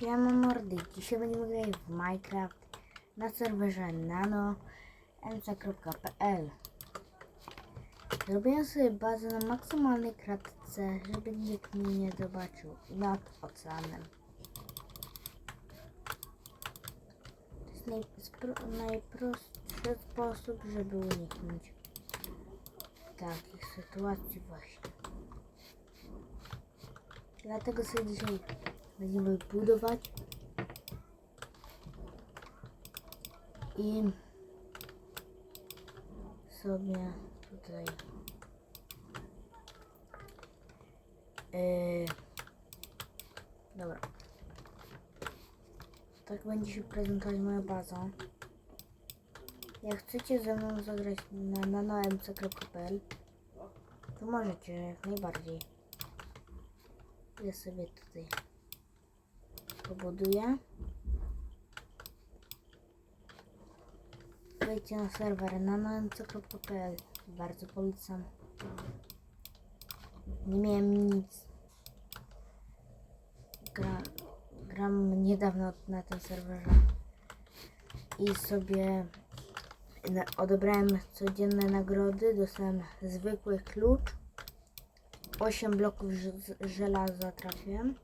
Siema mordy, dzisiaj będziemy grać w Minecraft na serwerze nano.mc.pl Zrobiłem sobie bazę na maksymalnej kratce, żeby nikt mnie nie zobaczył nad oceanem. To jest najprostszy sposób, żeby uniknąć takich sytuacji właśnie. Dlatego sobie dzisiaj będziemy budować. I sobie tutaj yy, dobra. Tak będzie się prezentować moja baza. Jak chcecie ze mną zagrać na nanomc.pl to możecie jak najbardziej. Ja sobie tutaj pobuduję. Wejdźcie na serwer nanoencyklopedii.pl Bardzo polecam. Nie miałem nic. Gra, gram niedawno na tym serwerze. I sobie na, odebrałem codzienne nagrody. Dostałem zwykły klucz. 8 bloków żelaza trafiłem.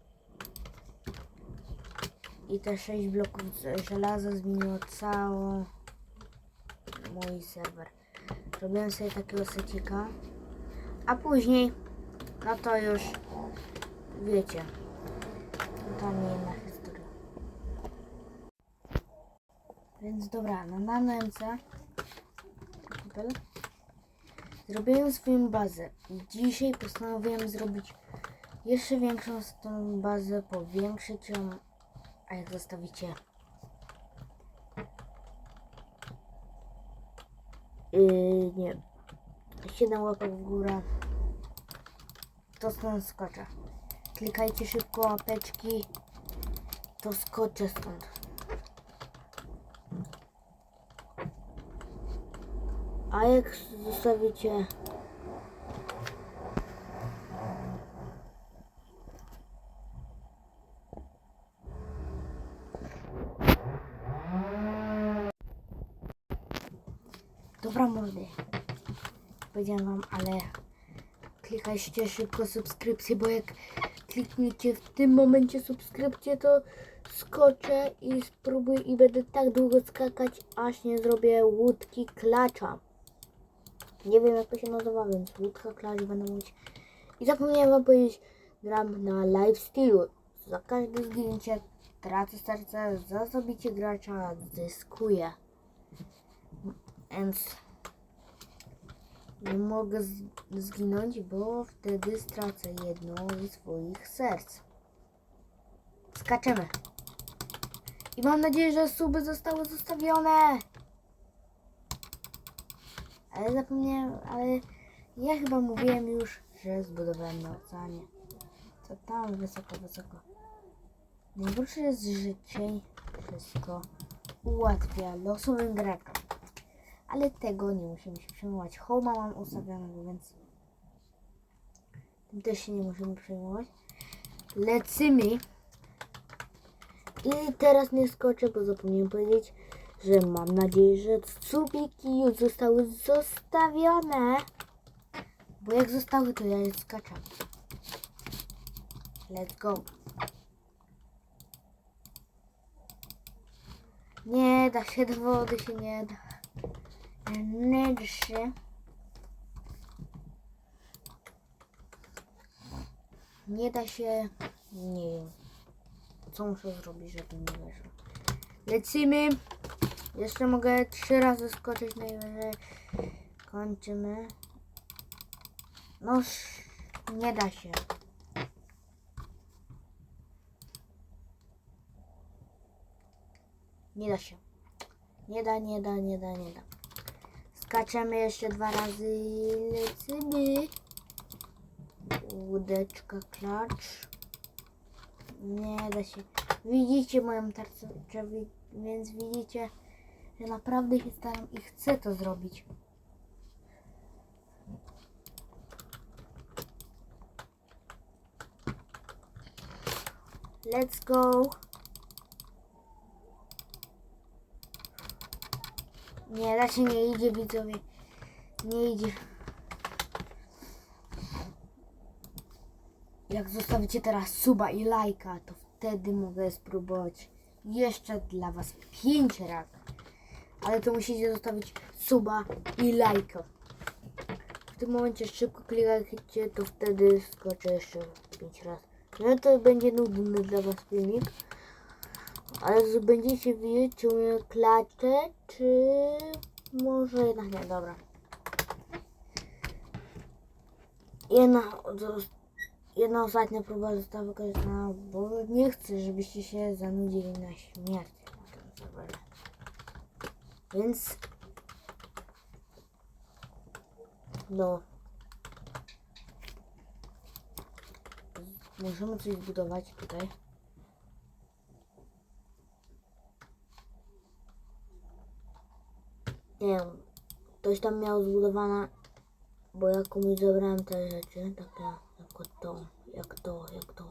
I te 6 bloków żelaza zmieniło całą mój serwer. Robiłem sobie takiego secika. A później, no to już wiecie. To nie inna historia. Więc dobra, no na NMC Zrobiłem swoją bazę. Dzisiaj postanowiłem zrobić jeszcze większą tą bazę, powiększyć ją, a jak zostawicie yy, nie 7 łapek w górę, to stąd skoczę. Klikajcie szybko łapeczki, to skoczę stąd. A jak zostawicie Dobra mordy. Wam, ale klikajcie szybko subskrypcję, bo jak klikniecie w tym momencie subskrypcję, to skoczę i spróbuję i będę tak długo skakać, aż nie zrobię łódki klacza. Nie wiem jak to się nazywa, więc łódka klacz będę mówić. I zapomniałem wam powiedzieć, gram na live stylu. Za każde zdjęcie tracę serce, za zabicie gracza zyskuję. Więc nie mogę zginąć, bo wtedy stracę jedno ze swoich serc. Skaczemy. I mam nadzieję, że suby zostały zostawione. Ale zapomniałem, ale ja chyba mówiłem już, że zbudowałem na oceanie. To tam wysoko, wysoko. Najgorsze jest, że cień wszystko ułatwia losowym graczom. Ale tego nie musimy się przejmować. Homa mam ustawionego, więc tym też się nie musimy przejmować. Lecimy. I teraz nie skoczę, bo zapomniałem powiedzieć, że mam nadzieję, że cubiki już zostały zostawione. Bo jak zostały, to ja je skaczę. Let's go. Nie da się, do wody się nie da. Się. Nie da się. Nie wiem. Co muszę zrobić, żeby nie weszło. Lecimy. Jeszcze mogę trzy razy skoczyć najwyżej. Kończymy. No, nie da się. Nie da się. Nie da, nie da, nie da, nie da. Skaczemy jeszcze dwa razy i lecimy. Łódeczka klacz. Nie da się. Widzicie moją tarczę, wi- więc widzicie, że naprawdę się staram i chcę to zrobić. Let's go. Nie, się nie idzie widzowie. Nie idzie. Jak zostawicie teraz suba i lajka, to wtedy mogę spróbować jeszcze dla was 5 rak. Ale to musicie zostawić suba i lajka. W tym momencie szybko klikajcie, to wtedy skoczę jeszcze 5 razy. No to będzie nudny dla was filmik. Ale będziecie widzieć, czy umiem klaczę, czy może jednak nie, dobra. Jedna, jedna ostatnia próba została wykorzystana, bo nie chcę, żebyście się zanudzili na śmierć. Więc no możemy coś zbudować tutaj. Nie wiem, ktoś tam miał zbudowane, bo ja komuś zabrałem te rzeczy, takie jak to, jak to, jak to,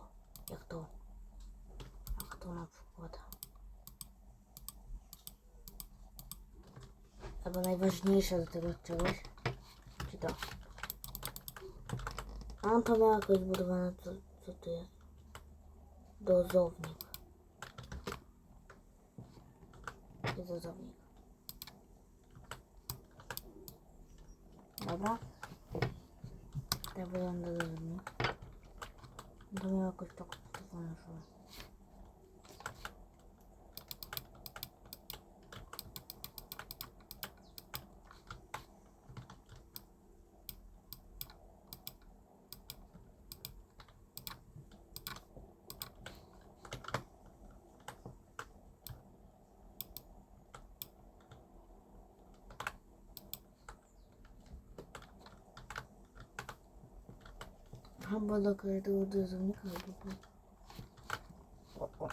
jak to, jak to na przykład. Albo najważniejsze do tego czegoś, czy to. A on to miał jakoś zbudowane, co, co to jest? Dozownik. Dozownik. Dobra. Tak wygląda dozownik. To miał jakoś tak zbudowane, że... Albo do każdego dozownika, albo po... O, o,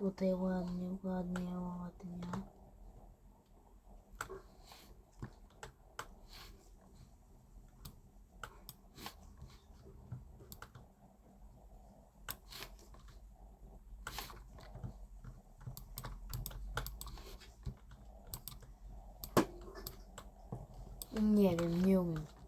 Tutaj ładnie, ładnie, ładnie. Nie wiem, nie umiem.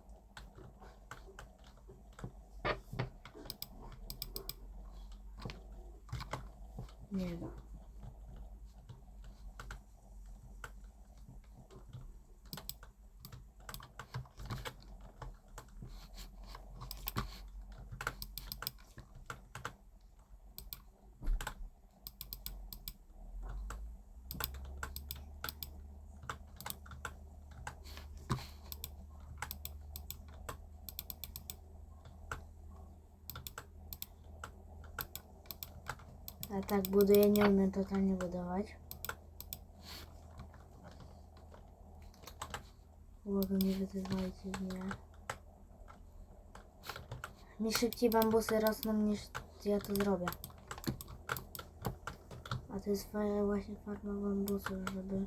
Tak buduję, nie umiem totalnie budować. Uwaga, nie wyzywajcie mnie. Mi szybciej bambusy rosną niż ja to zrobię. A to jest właśnie farma bambusów, żeby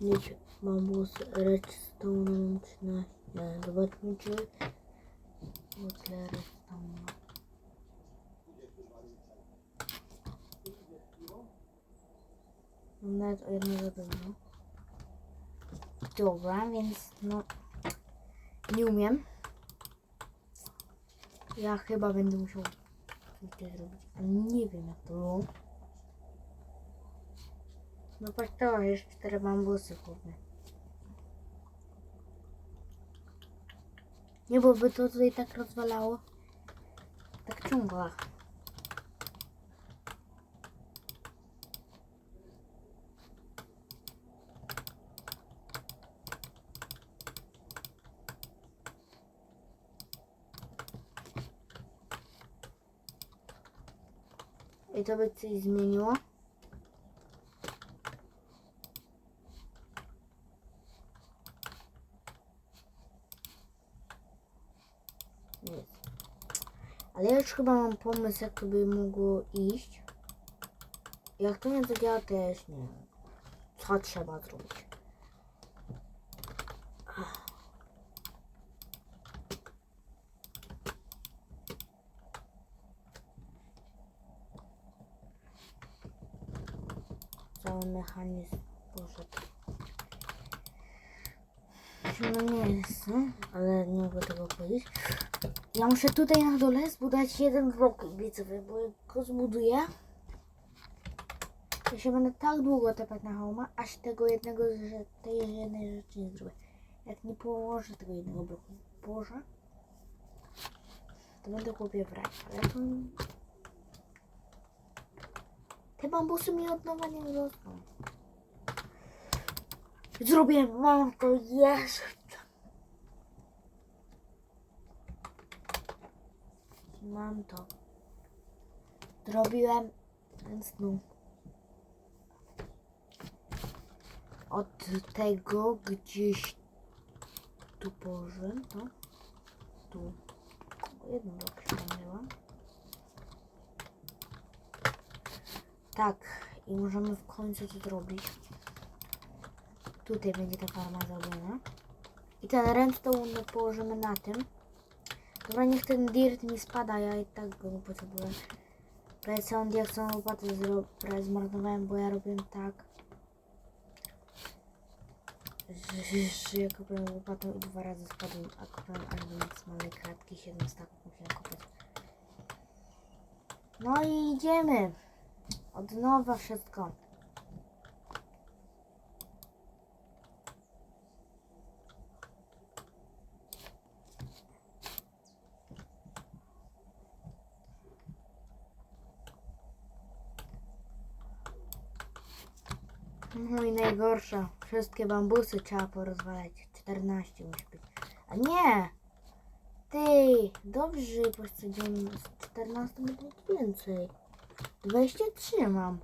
mieć bambus redstone 13. Zobaczmy czy Butler redstone. Nawet o jednego pewno. Dobra, więc no nie umiem. Ja chyba będę musiał tutaj zrobić, nie wiem jak to było. No patrz to, jeszcze cztery bambusy chłopie. Nie, bo by to tutaj tak rozwalało. Tak ciągło. подобається із меню. Нет. Але я ж хіба вам помис, як би могу ість. Я то не задіяти, я ж не. Це треба зробити. Mechanizm poszedł. No nie jest, no, ale nie mogę tego powiedzieć. Ja muszę tutaj na dole zbudować jeden blok widzowy, bo jak go zbuduję, to się będę tak długo tepać na homa, aż tego jednego, tej jednej rzeczy nie zrobię. Jak nie położę tego jednego bloku, położę, to będę chłopie wrać, ale to... Te bambusy mi od nowa nie rosną. Zrobię, mam to, jest. Mam to. Zrobiłem, no. Od tego gdzieś tu położę, to tu. Jedną blok się Tak, i możemy w końcu to zrobić. Tutaj będzie ta farma zrobiona. I ten redstone położymy na tym. Dobra, niech ten dirt mi spada, ja i tak go potrzebuję. Prawie całą diaksową łopatę zmarnowałem, bo ja robię tak. Że, ja kupiłem łopatą i dwa razy spadłem, a kupiłem aż do maksymalnej kratki 7 staków musiałem kupić. No i idziemy. Od nowa wszystko. No i najgorsza. Wszystkie bambusy trzeba porozwalać. 14 musi być. A nie! Ty! Dobrze, posadziłem z 14 będzie więcej. 23 mam.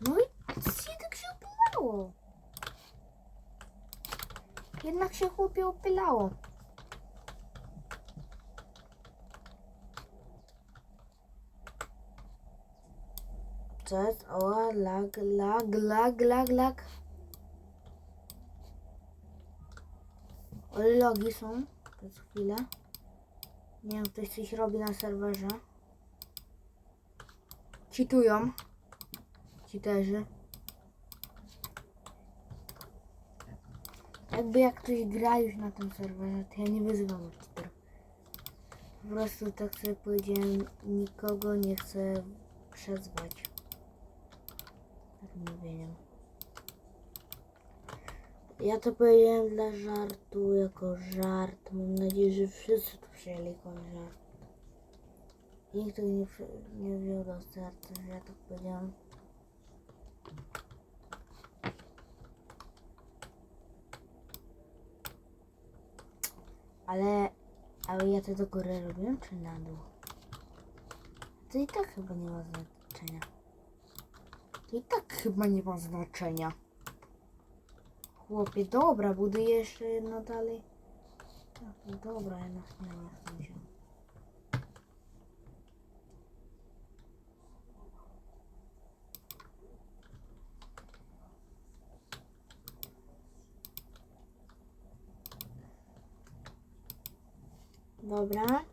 No i się tak się opylało. Jednak się chłopie opylało. Co jest? O, lag, lag, lag, lag, lag. Ale logi są. Przez chwilę. Nie wiem, ktoś coś robi na serwerze. Citują. Citerzy. Jakby jak ktoś gra już na tym serwerze, to ja nie wyzywam cheaterów. Po prostu tak sobie powiedziałem, nikogo nie chcę przezwać. Tak mówieniem. Ja to powiedziałem dla żartu, jako żart. Mam nadzieję, że wszyscy to przyjęli jako żart. Nikt tego nie, nie wziął do że ja tak powiedziałam. Ale, ale ja to do góry robiłem, czy na dół? To i tak chyba nie ma znaczenia. To i tak chyba nie ma znaczenia. Chłopie, dobra, buduję jeszcze jedno dalej. No dobra, jednak nie, chcę mi się. Dobra.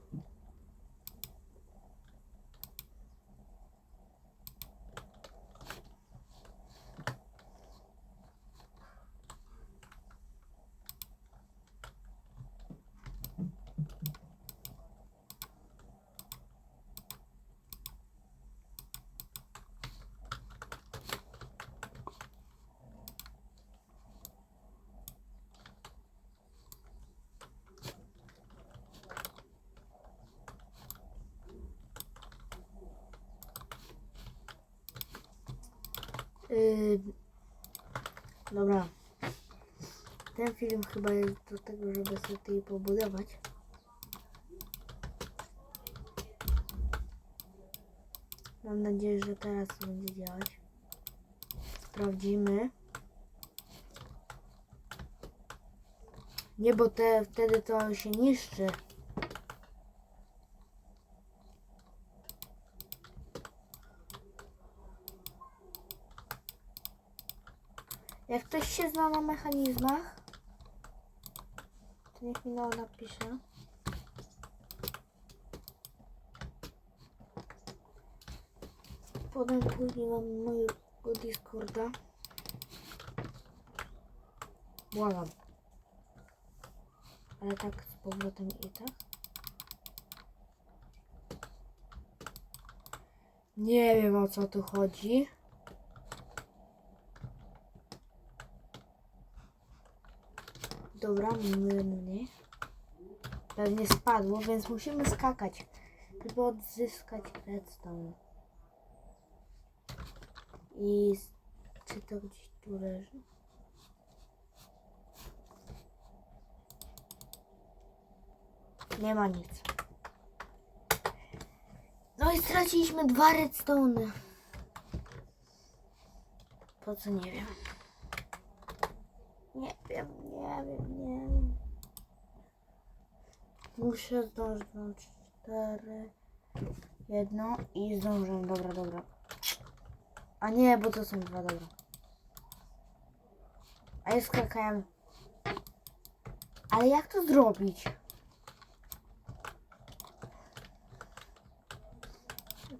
Yy, dobra. Ten film chyba jest do tego, żeby sobie pobudować. Mam nadzieję, że teraz będzie działać. Sprawdzimy. Nie, bo te, wtedy to się niszczy. Jak ktoś się zna na mechanizmach, to niech mi no napisze. Potem później wam mojego Discorda. Błagam. Ale tak z powrotem i tak. Nie wiem o co tu chodzi. Dobra, mylny. Pewnie spadło, więc musimy skakać, żeby odzyskać redstone. I czy to gdzieś tu leży? Nie ma nic. No i straciliśmy dwa redstone. Po co nie wiem. Wiem, nie. Muszę zdążyć cztery. Jedno i zdążę. Dobra, dobra. A nie, bo to są dwa, dobra. A ja skakałem. Ale jak to zrobić?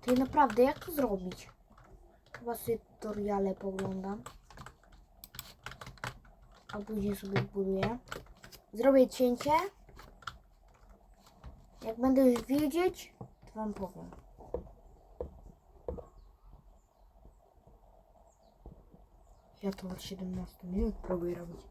Ty naprawdę, jak to zrobić? Chyba tutoriale poglądam. A później sobie zbuduję. Zrobię cięcie. Jak będę już wiedzieć, to wam powiem. Ja to od 17 minut próbuję robić.